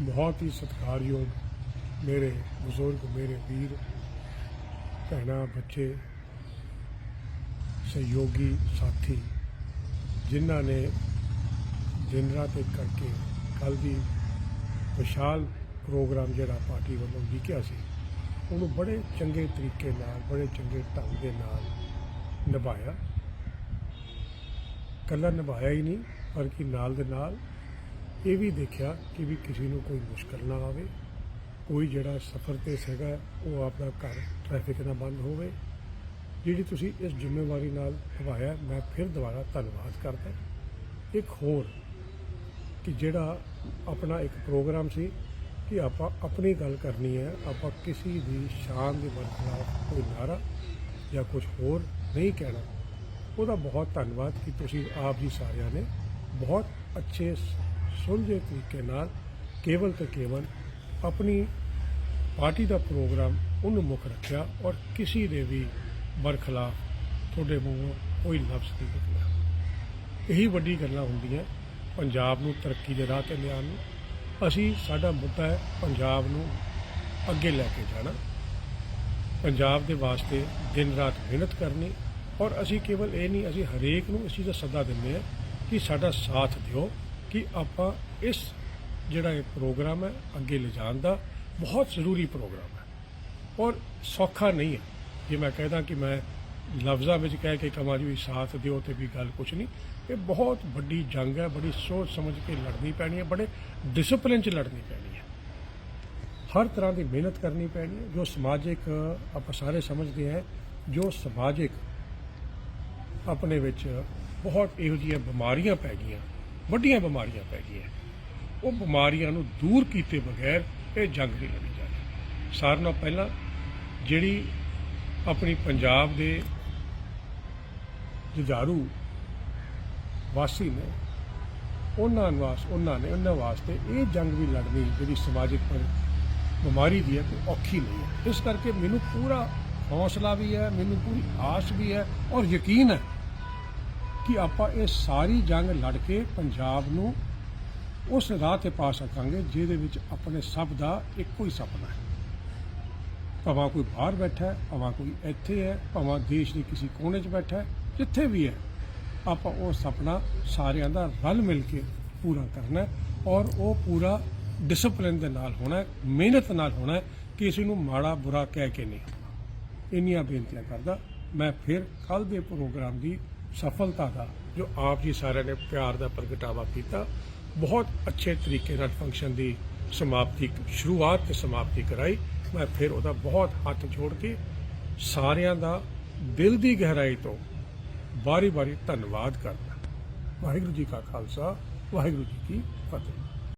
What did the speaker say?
ਬਹੁਤ ਹੀ ਸਤਿਕਾਰਯੋਗ ਮੇਰੇ ਬਜ਼ੁਰਗ, ਮੇਰੇ ਵੀਰ, ਭੈਣਾਂ, ਬੱਚੇ, ਸਹਿਯੋਗੀ ਸਾਥੀ, ਜਿਨ੍ਹਾਂ ਨੇ ਦਿਨ ਰਾਤ ਇੱਕ ਕਰਕੇ ਕੱਲ ਦੀ ਵਿਸ਼ਾਲ ਪ੍ਰੋਗਰਾਮ ਜਿਹੜਾ ਪਾਰਟੀ ਵੱਲੋਂ ਲਿਖਿਆ ਸੀ, ਉਹਨੂੰ ਬੜੇ ਚੰਗੇ ਤਰੀਕੇ ਨਾਲ, ਬੜੇ ਚੰਗੇ ਢੰਗ ਦੇ ਨਾਲ ਨਿਭਾਇਆ। ਕੱਲਾ ਨਿਭਾਇਆ ਹੀ ਨਹੀਂ, ਬਲਕਿ ਨਾਲ ਦੇ ਨਾਲ ਇਹ ਵੀ ਦੇਖਿਆ ਕਿ ਵੀ ਕਿਸੇ ਨੂੰ ਕੋਈ ਮੁਸ਼ਕਲ ਨਾ ਆਵੇ, ਕੋਈ ਜਿਹੜਾ ਸਫ਼ਰ ਤੇ ਸੀਗਾ ਉਹ ਆਪਣਾ ਘਰ ਟ੍ਰੈਫਿਕ ਨਾ ਬੰਦ ਹੋਵੇ। ਜਿਹੜੀ ਤੁਸੀਂ ਇਸ ਜ਼ਿੰਮੇਵਾਰੀ ਨਾਲ ਨਿਭਾਇਆ, ਮੈਂ ਫਿਰ ਦੁਬਾਰਾ ਧੰਨਵਾਦ ਕਰਦਾ। ਇੱਕ ਹੋਰ ਕਿ ਜਿਹੜਾ ਆਪਣਾ ਇੱਕ ਪ੍ਰੋਗਰਾਮ ਸੀ ਕਿ ਆਪਾਂ ਆਪਣੀ ਗੱਲ ਕਰਨੀ ਹੈ, ਆਪਾਂ ਕਿਸੇ ਦੀ ਸ਼ਾਨ ਦੇ ਬਰਖਲਾਫ ਕੋਈ ਨਾਰਾ ਜਾਂ ਕੁਝ ਹੋਰ ਨਹੀਂ ਕਹਿਣਾ। ਉਹਦਾ ਬਹੁਤ ਧੰਨਵਾਦ ਕਿ ਤੁਸੀਂ ਆਪ ਜੀ ਸਾਰਿਆਂ ਨੇ ਬਹੁਤ ਅੱਛੇ ਸੁਲਝੇ ਤਰੀਕੇ ਨਾਲ ਕੇਵਲ ਤੇ ਕੇਵਲ ਆਪਣੀ ਪਾਰਟੀ ਦਾ ਪ੍ਰੋਗਰਾਮ ਉਹਨੂੰ ਮੁੱਖ ਰੱਖਿਆ ਔਰ ਕਿਸੇ ਦੇ ਵੀ ਬਰਖਲਾਫ ਤੁਹਾਡੇ ਮੂੰਹੋਂ ਕੋਈ ਲਫ਼ਜ਼ ਨਹੀਂ ਨਿਕਲਿਆ। ਇਹੀ ਵੱਡੀ ਗੱਲਾਂ ਹੁੰਦੀਆਂ ਪੰਜਾਬ ਨੂੰ ਤਰੱਕੀ ਦੇ ਰਾਹ ਤੇ ਲਿਆਉਣ ਨੂੰ। ਅਸੀਂ ਸਾਡਾ ਮੁੱਦਾ ਹੈ ਪੰਜਾਬ ਨੂੰ ਅੱਗੇ ਲੈ ਕੇ ਜਾਣਾ। ਪੰਜਾਬ ਦੇ ਵਾਸਤੇ ਦਿਨ ਰਾਤ ਮਿਹਨਤ ਕਰਨੀ ਔਰ ਅਸੀਂ ਕੇਵਲ ਇਹ ਨਹੀਂ, ਅਸੀਂ ਹਰੇਕ ਨੂੰ ਇਸ ਚੀਜ਼ ਦਾ ਸੱਦਾ ਦਿੰਦੇ ਹਾਂ ਕਿ ਸਾਡਾ ਸਾਥ ਦਿਓ। ਕਿ ਆਪਾਂ ਇਸ ਜਿਹੜਾ ਇਹ ਪ੍ਰੋਗਰਾਮ ਹੈ, ਅੱਗੇ ਲਿਜਾਣ ਦਾ ਬਹੁਤ ਜ਼ਰੂਰੀ ਪ੍ਰੋਗਰਾਮ ਹੈ। ਔਰ ਸੌਖਾ ਨਹੀਂ ਹੈ। ਜੇ ਮੈਂ ਕਹਿਦਾ ਕਿ ਮੈਂ ਲਫ਼ਜ਼ਾਂ ਵਿੱਚ ਕਹਿ ਕੇ ਕਮਾਂ ਜੀ ਵੀ ਸਾਥ ਦਿਓ ਤੇ ਵੀ ਗੱਲ ਕੁਛ ਨਹੀਂ, ਇਹ ਬਹੁਤ ਵੱਡੀ ਜੰਗ ਹੈ, ਬੜੀ ਸੋਚ ਸਮਝ ਕੇ ਲੜਨੀ ਪੈਣੀ ਹੈ, ਬੜੇ ਡਿਸਪਲਿਨ ਚ ਲੜਨੀ ਪੈਣੀ ਹੈ। ਹਰ ਤਰ੍ਹਾਂ ਦੀ ਮਿਹਨਤ ਕਰਨੀ ਪੈਣੀ ਹੈ, ਜੋ ਸਮਾਜਿਕ ਆਪਾਂ ਸਾਰੇ ਸਮਝਦੇ ਹਾਂ, ਜੋ ਸਮਾਜਿਕ ਆਪਣੇ ਵਿੱਚ ਬਹੁਤ ਇਹੋ ਜਿਹੀਆਂ ਬਿਮਾਰੀਆਂ ਪੈ ਗਈਆਂ ਵੱਡੀਆਂ ਬਿਮਾਰੀਆਂ ਪੈ ਗਈਆਂ। ਉਹ ਬਿਮਾਰੀਆਂ ਨੂੰ ਦੂਰ ਕੀਤੇ ਬਗੈਰ ਇਹ ਜੰਗ ਨਹੀਂ ਲੜੀ ਜਾਣੀ ਸਾਰਿਆਂ ਨਾਲੋਂ ਪਹਿਲਾਂ ਜਿਹੜੀ ਆਪਣੀ ਪੰਜਾਬ ਦੇ ਜੁਝਾਰੂ ਵਾਸੀ ਨੇ, ਉਹਨਾਂ ਵਾਸ, ਉਹਨਾਂ ਨੇ, ਉਹਨਾਂ ਵਾਸਤੇ ਇਹ ਜੰਗ ਵੀ ਲੜਨੀ ਜਿਹੜੀ ਸਮਾਜਿਕ ਪਰ ਬਿਮਾਰੀ ਦੀ ਹੈ, ਕੋਈ ਔਖੀ ਨਹੀਂ ਹੈ। ਇਸ ਕਰਕੇ ਮੈਨੂੰ ਪੂਰਾ ਹੌਸਲਾ ਵੀ ਹੈ, ਮੈਨੂੰ ਪੂਰੀ ਆਸ ਵੀ ਹੈ ਔਰ ਯਕੀਨ ਹੈ ਕਿ ਆਪਾਂ ਇਹ ਸਾਰੀ ਜੰਗ ਲੜ ਕੇ ਪੰਜਾਬ ਨੂੰ ਉਸ ਰਾਹ ਤੇ ਪਾ ਸਕਾਂਗੇ ਜਿਹਦੇ ਵਿੱਚ ਆਪਣੇ ਸਭ ਦਾ ਇੱਕੋ ਹੀ ਸੁਪਨਾ ਹੈ। ਭਾਵੇਂ ਕੋਈ ਬਾਹਰ ਬੈਠਾ ਹੈ, ਭਾਵੇਂ ਕੋਈ ਇੱਥੇ ਹੈ, ਭਾਵੇਂ ਦੇਸ਼ ਦੇ ਕਿਸੇ ਕੋਨੇ 'ਚ ਬੈਠਾ ਹੈ, ਜਿੱਥੇ ਵੀ ਹੈ, ਆਪਾਂ ਉਹ ਸੁਪਨਾ ਸਾਰਿਆਂ ਦਾ ਰਲ ਮਿਲ ਕੇ ਪੂਰਾ ਕਰਨਾ ਔਰ ਉਹ ਪੂਰਾ ਡਿਸਪਲਿਨ ਦੇ ਨਾਲ ਹੋਣਾ ਮਿਹਨਤ ਨਾਲ ਹੋਣਾ ਹੈ, ਕਿਸੇ ਨੂੰ ਮਾੜਾ ਬੁਰਾ ਕਹਿ ਕੇ ਨਹੀਂ। ਇੰਨੀਆਂ ਬੇਨਤੀਆਂ ਕਰਦਾ, ਮੈਂ ਫਿਰ ਕੱਲ ਦੇ ਪ੍ਰੋਗਰਾਮ ਦੀ ਸਫਲਤਾ ਦਾ, ਜੋ ਆਪ ਜੀ ਸਾਰਿਆਂ ਨੇ ਪਿਆਰ ਦਾ ਪ੍ਰਗਟਾਵਾ ਕੀਤਾ, ਬਹੁਤ ਅੱਛੇ ਤਰੀਕੇ ਨਾਲ ਫੰਕਸ਼ਨ ਦੀ ਸਮਾਪਤੀ, ਸ਼ੁਰੂਆਤ ਤੇ ਸਮਾਪਤੀ ਕਰਾਈ। ਮੈਂ ਫਿਰ ਉਹਦਾ ਬਹੁਤ ਹੱਥ ਜੋੜ ਕੇ ਸਾਰਿਆਂ ਦਾ ਦਿਲ ਦੀ ਗਹਿਰਾਈ ਤੋਂ ਬਾਰੀ ਬਾਰੀ ਧੰਨਵਾਦ ਕਰਦਾ। ਵਾਹਿਗੁਰੂ ਜੀ ਕਾ ਖਾਲਸਾ, ਵਾਹਿਗੁਰੂ ਜੀ ਕੀ ਫਤਿਹ।